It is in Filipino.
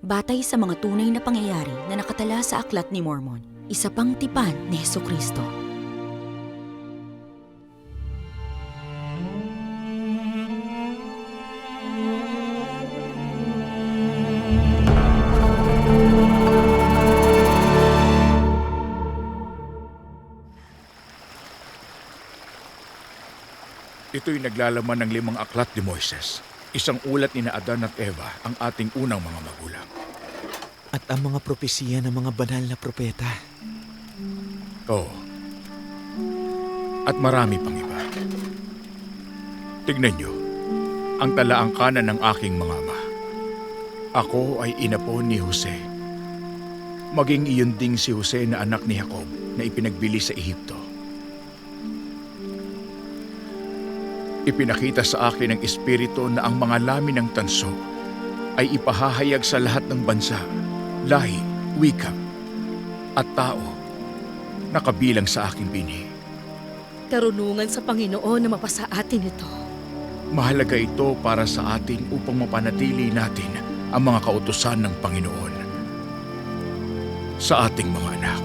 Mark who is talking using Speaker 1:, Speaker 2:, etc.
Speaker 1: Batay sa mga tunay na pangyayari na nakatala sa Aklat ni Mormon, isa pang tipan ni Heso Kristo.
Speaker 2: Ito'y naglalaman ng limang aklat ni Moises. Isang ulat ni na Adan at Eva, ang ating unang mga magulang.
Speaker 3: At ang mga propesiya ng mga banal na propeta.
Speaker 2: Oo. At marami pang iba. Tignan niyo, ang talaang kanan ng aking mga ama. Ako ay inapo ni Jose. Maging iyon ding si Jose na anak ni Jacob na ipinagbili sa Ehipto. Ipinakita sa akin ng Espiritu na ang mga lamin ng tanso ay ipahahayag sa lahat ng bansa, lahi, wika, at tao na kabilang sa aking bini.
Speaker 4: Karunungan sa Panginoon na mapasa atin ito.
Speaker 2: Mahalaga ito para sa atin upang mapanatili natin ang mga kautusan ng Panginoon sa ating mga anak.